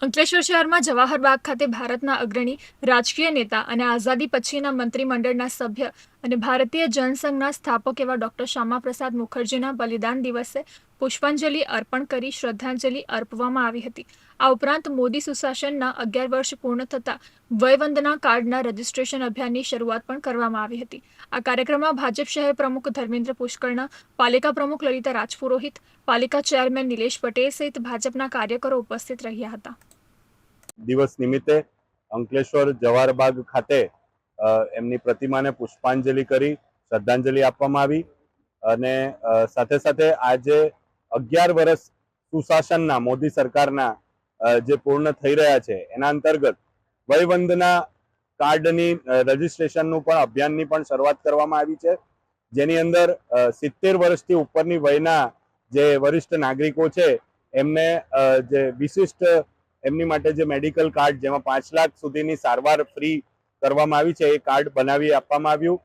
અંકલેશ્વર શહેરમાં જવાહરબાગ ખાતે ભારતના અગ્રણી, રાજકીય નેતા અને આઝાદી પછીના મંત્રીમંડળના સભ્ય અને ભારતીય જનસંઘના સ્થાપક એવા ડોક્ટર શ્યામાપ્રસાદ મુખર્જીના બલિદાન દિવસે પુષ્પાંજલિ અર્પણ કરી શ્રદ્ધાંજલિ અર્પવામાં આવી હતી. આ ઉપરાંત મોદી સુશાસનના અગિયાર વર્ષ પૂર્ણ થતા વયવંદના કાર્ડના રજીસ્ટ્રેશન અભિયાનની શરૂઆત પણ કરવામાં આવી હતી. આ કાર્યક્રમમાં ભાજપ શહેર પ્રમુખ ધર્મેન્દ્ર પુષ્કળના પાલિકા પ્રમુખ લલિતા રાજપુરોહિત, પાલિકા ચેરમેન નિલેશ પટેલ સહિત ભાજપના કાર્યકરો ઉપસ્થિત રહ્યા હતા. દિવસ નિમિત્તે અંકલેશ્વર જવાહરબાગ ખાતે એમની પ્રતિમાને પુષ્પાંજલિ કરી, શ્રદ્ધાંજલિ આપવામાં આવી અને સાથે સાથે આજે અગિયાર વર્ષ સુશાસનના, મોદી સરકારના જે પૂર્ણ થઈ રહ્યા છે, એના અંતર્ગત વયવંદના કાર્ડની રજીસ્ટ્રેશનનું પણ અભિયાનની પણ શરૂઆત કરવામાં આવી છે. જેની અંદર સિત્તેર વર્ષથી ઉપરની વયના જે વરિષ્ઠ નાગરિકો છે, એમને જે વિશિષ્ટ એમની માટે જે મેડિકલ કાર્ડ, જેમાં પાંચ લાખ સુધીની સારવાર ફ્રી કરવામાં આવી છે, એ કાર્ડ બનાવી આપવામાં આવ્યું.